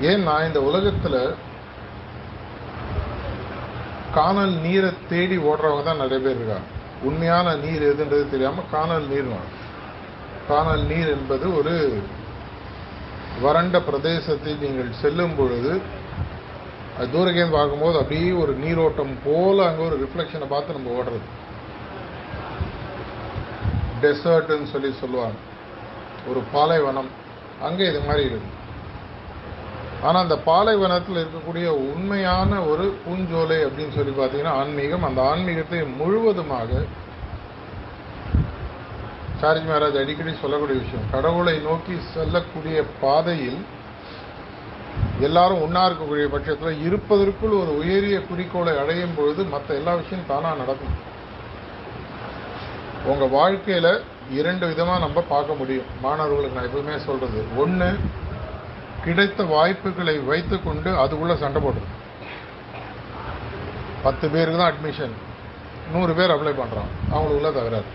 ஏன்னா இந்த உலகத்தில் காணல் நீரை தேடி ஓடுறவங்க தான் நிறைய பேர் இருக்காங்க. உண்மையான நீர் எதுன்றது தெரியாமல் காணல் நீர் காணல் நீர் என்பது ஒரு வறண்ட பிரதேசத்தில் நீங்கள் செல்லும் பொழுது அது தூரகேந்து பார்க்கும்போது அப்படியே ஒரு நீரோட்டம் போல் அங்கே ஒரு ரிஃப்ளெக்ஷனை பார்த்து நம்ம ஓடுறது. டெசர்ட்னு சொல்லி சொல்லுவாங்க. ஒரு பாலைவனம் அங்கே இது மாதிரி இருக்குது ஆனால் அந்த பாலைவனத்தில் இருக்கக்கூடிய உண்மையான ஒரு பூஞ்சோலை அப்படின்னு சொல்லி பார்த்தீங்கன்னா ஆன்மீகம் அந்த ஆன்மீகத்தை முழுவதுமாக சார்ஜ் மகாராஜ் அடிக்கடி சொல்லக்கூடிய விஷயம். கடவுளை நோக்கி செல்லக்கூடிய பாதையில் எல்லாரும் ஒன்றா இருக்கக்கூடிய பட்சத்தில் இருப்பதற்குள் ஒரு உயரிய குறிக்கோளை அடையும் பொழுது மற்ற எல்லா விஷயம் தானாக நடக்கும். உங்கள் வாழ்க்கையில் இரண்டு விதமாக நம்ம பார்க்க முடியும். மாணவர்களுக்கு நான் எப்பவுமே சொல்கிறது ஒன்று கிடைத்த வாய்ப்புகளை வைத்துக்கொண்டு அதுக்குள்ளே சண்டை போடுறது. பத்து பேருக்கு தான் அட்மிஷன் நூறு பேர் அப்ளை பண்ணுறான் அவங்களுக்குள்ள தகராறு.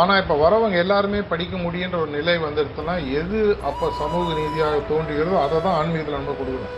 ஆனால் இப்போ வரவங்க எல்லாருமே படிக்க முடியுன்ற ஒரு நிலை வந்துடுச்சுன்னா எது அப்போ சமூக நீதியாக தோன்றுகிறதோ அதை தான் ஆன்மீகத்தில் நம்ம கொடுக்குறோம்